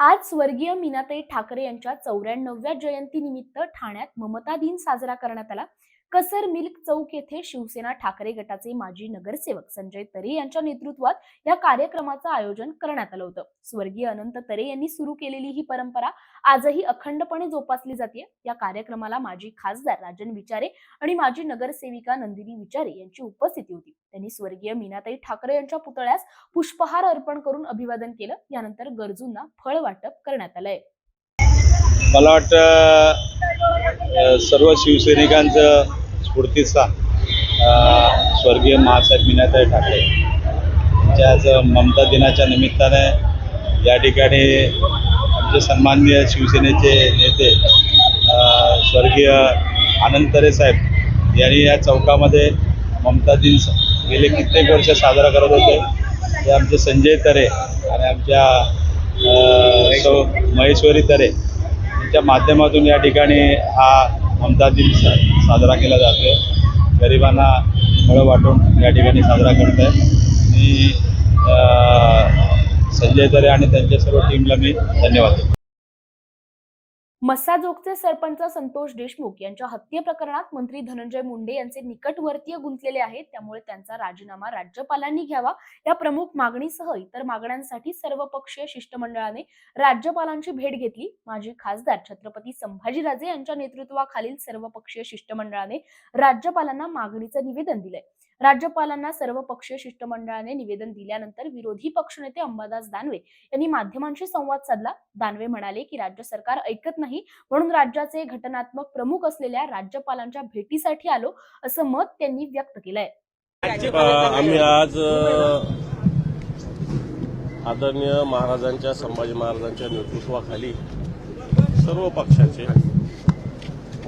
आज स्वर्गीय मीनाताई ठाकरे यांच्या चौऱ्याण्णव्या जयंतीनिमित्त ठाण्यात ममता दिन साजरा करण्यात आला. कसर मिल्क चौक येथे शिवसेना ठाकरे गटाचे माजी नगरसेवक संजय तरे यांच्या नेतृत्वात या कार्यक्रमाचं आयोजन करण्यात आलं होतं. स्वर्गीय अनंत तरे यांनी सुरू केलेली ही परंपरा आजही अखंडपणे जोपासली जाते. या कार्यक्रमाला माजी खासदार राजन विचारे आणि माजी नगरसेविका नंदिनी विचारे यांची उपस्थिती होती. त्यांनी स्वर्गीय मीनाताई ठाकरे यांच्या पुतळ्यास पुष्पहार अर्पण करून अभिवादन केलं. यानंतर गरजूंना फळ वाटप करण्यात आलंय. मला वाटतं सर्व शिवसैनिकांचं स्फूर्तीचा स्वर्गीय महासाहेब मीनाताई ठाकरे यांच्या आज ममता दिनाच्या निमित्ताने या ठिकाणी आमचे सन्माननीय शिवसेनेचे नेते स्वर्गीय आनंद तरे साहेब यांनी या चौकामध्ये ममता दिन गेले कित्येक वर्ष साजरा करत होते. ते आमचे संजय तरे आणि आमच्या सौ महेश्वरी तरे यांच्या माध्यमातून या ठिकाणी हा ममता दिन सा साजरा केला जातो गरिबांना फळं वाटून या ठिकाणी साजरा करत आहे मी संजय दरे आणि त्यांच्या सर्व टीमला मी धन्यवाद देतो. मस्साजोगचे सरपंच संतोष देशमुख यांच्या हत्ये प्रकरणात मंत्री धनंजय मुंडे यांचे निकटवर्तीय गुंतलेले आहेत. त्यामुळे त्यांचा राजीनामा राज्यपालांनी घ्यावा. या प्रमुख मागणीसह इतर मागण्यांसाठी सर्वपक्षीय शिष्टमंडळाने राज्यपालांची भेट घेतली. माजी खासदार छत्रपती संभाजीराजे यांच्या नेतृत्वाखालील सर्वपक्षीय शिष्टमंडळाने राज्यपालांना मागणीचं निवेदन दिलंय. राज्यपालांना सर्वपक्षीय शिष्टमंडळाने निवेदन दिल्यानंतर विरोधी पक्षनेते अंबादास दानवे यांनी माध्यमांशी संवाद साधला. दानवे म्हणाले की राज्य सरकार ऐकत नाही म्हणून राज्याचे घटनात्मक प्रमुख असलेल्या राज्यपालांच्या भेटीसाठी आलो असं मत त्यांनी व्यक्त केलंय. आम्ही आज आदरणीय महाराजांच्या संभाजी महाराजांच्या नेतृत्वाखाली सर्व पक्षाचे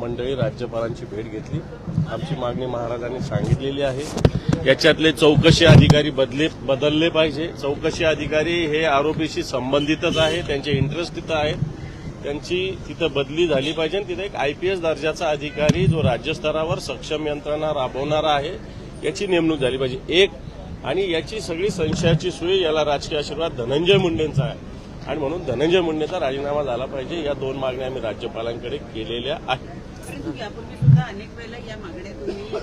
मंडळी राज्यपालांची भेट घेतली. आमची मागणी महाराजांनी सांगितलेली आहे. याच्यातले चौकशी अधिकारी बदले बदलले पाहिजे. चौकशी अधिकारी हे आरोपीशी संबंधितच आहे त्यांचे इंटरेस्ट तिथं आहेत. त्यांची तिथं बदली झाली पाहिजे आणि तिथं एक आयपीएस दर्जाचा अधिकारी जो राज्यस्तरावर सक्षम यंत्रणा राबवणारा आहे याची नेमणूक झाली पाहिजे. एक आणि याची सगळी संशयाची सुई याला राजकीय आशीर्वाद धनंजय मुंडेंचा आहे. आणि म्हणून धनंजय मुंडेचा राजीनामा झाला पाहिजे. या दोन मागण्या आम्ही राज्यपालांकडे केलेल्या आहेत. परंतु यापूर्वी सुद्धा अनेक वेळेला या मागण्या तुम्ही अ,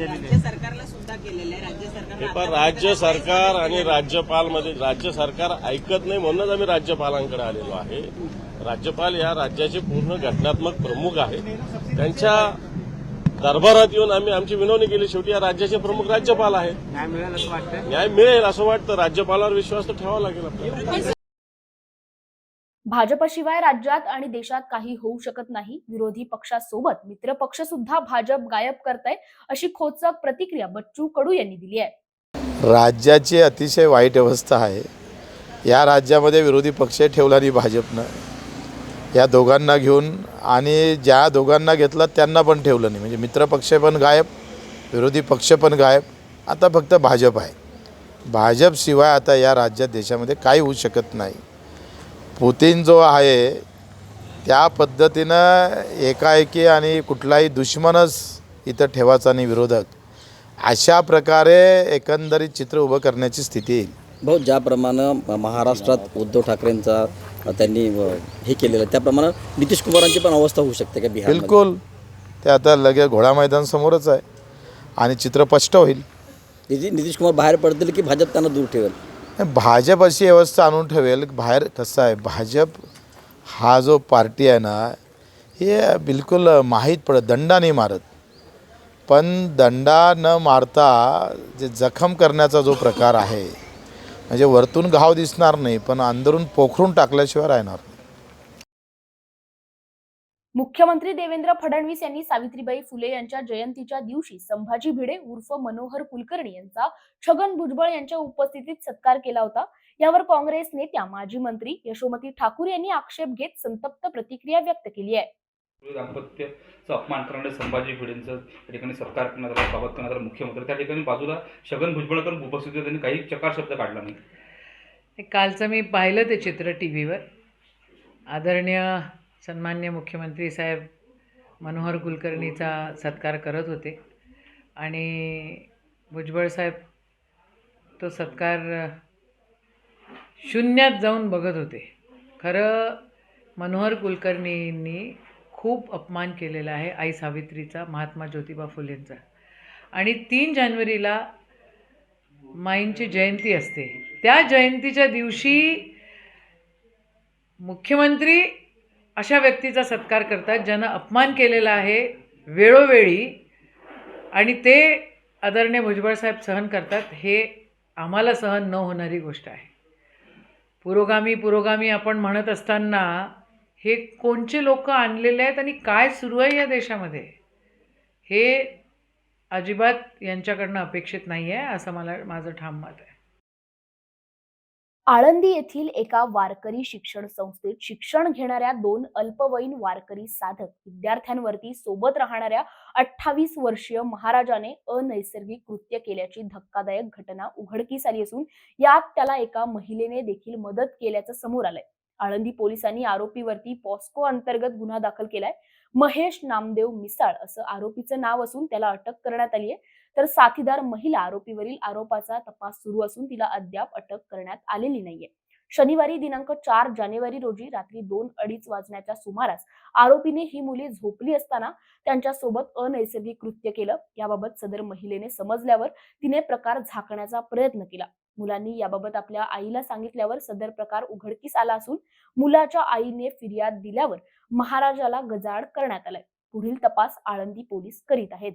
राज्य सरकारला सुद्धा केलेल्या आहे राज्य सरकार आणि राज्यपाल मध्ये राज्य सरकार ऐकत नाही म्हणूनच आम्ही राज्यपालांकडे आलेलो आहे. राज्यपाल या राज्याचे पूर्ण घटनात्मक प्रमुख आहेत. त्यांच्या दरबारात येऊन आम्ही आमची विनवणी केली. शेवटी या राज्याचे प्रमुख राज्यपाल आहेत. न्याय मिळेल असं वाटतं न्याय मिळेल असं वाटतं. राज्यपालावर विश्वास तर ठेवावा लागेल आपल्याला. भाजपशिवाय राज्यात आणि देशात काही होऊ शकत नाही. विरोधी पक्षासोबत मित्र पक्ष सुद्धा भाजप गायब करताय अशी खोचक प्रतिक्रिया बच्चू कडू यांनी दिली आहे. राज्याची अतिशय वाईट अवस्था आहे. या राज्यामध्ये विरोधी पक्ष ठेवला नाही भाजपनं या दोघांना घेऊन आणि ज्या दोघांना घेतलं त्यांना पण ठेवलं नाही. म्हणजे मित्रपक्ष पण गायब विरोधी पक्ष पण गायब. आता फक्त भाजप आहे. भाजपशिवाय आता या राज्यात देशामध्ये काही होऊ शकत नाही. पुतीन जो आहे त्या पद्धतीनं एकाएकी आणि कुठलाही दुश्मनच इथं ठेवायचा नाही विरोधक अशा प्रकारे एकंदरीत चित्र उभं करण्याची स्थिती येईल. भाऊ ज्याप्रमाणे महाराष्ट्रात उद्धव ठाकरेंचा त्यांनी हे केलेलं त्याप्रमाणे नितीश कुमारांची पण अवस्था होऊ शकते का बिहार बिलकुल. ते आता लगेच घोडा मैदान समोरच आहे आणि चित्र स्पष्ट होईल. नितीश कुमार बाहेर पडतील की भाजप त्यांना दूर ठेवेल? भाजप अशी व्यवस्था आणून ठेवेल बाहेर कसं आहे भाजप हा जो पार्टी आहे ना हे बिलकुल माहीत पडत दंडा नाही मारत पण दंडा न मारता जे जखम करण्याचा जो प्रकार आहे म्हणजे वरतून घाव दिसणार नाही पण अंदरून पोखरून टाकल्याशिवाय राहणार नाही. मुख्यमंत्री देवेंद्र फडणवीस यांनी सावित्रीबाई फुले यांच्या जयंतीच्या दिवशी संभाजी भिडे उर्फ मनोहर कुलकर्णी यांचा छगन भुजबळ यांच्या उपस्थितीत सत्कार केला होता. यावर काँग्रेस नेत्या माजी मंत्री यशोमती ठाकूर यांनी आक्षेप घेत संतप्त प्रतिक्रिया व्यक्त केली आहे. दाम्पत्याचा अपमान करणारे संभाजी भिडेंचं त्या ठिकाणी सत्कार करण्यात आला स्वागत करण्यात आलं मुख्यमंत्री. त्या ठिकाणी बाजूला छगन भुजबळकर उपस्थित होते त्यांनी काही चकार शब्द काढला नाही. कालचं मी पाहिलं ते चित्र टी व्हीवर आदरणीय सन्मान्य मुख्यमंत्री साहेब मनोहर कुलकर्णीचा सत्कार करत होते. आणि भुजबळ साहेब तो सत्कार शून्यात जाऊन बघत होते. खरं मनोहर कुलकर्णींनी खूप अपमान केलेला आहे आई सावित्रीचा महात्मा ज्योतिबा फुलेंचा. आणि तीन जानेवारीला माईंची जयंती असते. त्या जयंतीच्या दिवशी मुख्यमंत्री अशा व्यक्तीचा सत्कार करतात ज्यानं अपमान केलेला आहे वेळोवेळी आणि ते आदरणीय भुजबळ साहेब सहन करतात हे आम्हाला सहन न होणारी गोष्ट आहे. पुरोगामी पुरोगामी आपण म्हणत असताना हे कोणचे लोक आणलेले आहेत आणि काय सुरू आहे या देशामध्ये? हे अजिबात यांच्याकडनं अपेक्षित नाही आहे असं मला माझं ठाम मत आहे. आळंदी येथील एका वारकरी शिक्षण संस्थेत शिक्षण घेणाऱ्या दोन अल्पवयीन वारकरी साधक विद्यार्थ्यांवरती सोबत राहणाऱ्या अठ्ठावीस वर्षीय महाराजाने अनैसर्गिक कृत्य केल्याची धक्कादायक घटना उघडकीस आली असून यात त्याला एका महिलेने देखील मदत केल्याचं समोर आलंय. आळंदी पोलिसांनी आरोपीवरती पॉस्को अंतर्गत गुन्हा दाखल केलाय. महेश नामदेव मिसाळ असं आरोपीचं नाव असून त्याला अटक करण्यात आली आहे तर साथीदार महिला आरोपीवरील आरोपाचा तपास सुरू असून तिला अद्याप अटक करण्यात आलेली नाहीये. शनिवारी दिनांक चार जानेवारी रोजी रात्री दोन अडीच वाजण्याच्या सुमारास आरोपीने ही मुले झोपली असताना त्यांच्यासोबत अनैसर्गिक कृत्य केलं. याबाबत सदर महिलेने समजल्यावर तिने प्रकार झाकण्याचा प्रयत्न केला. मुलांनी याबाबत आपल्या आईला सांगितल्यावर सदर प्रकार उघडकीस आला असून मुलाच्या आईने फिर्याद दिल्यावर महाराजाला गजाड करण्यात आलाय. पुढील तपास आळंदी पोलीस करीत आहेत.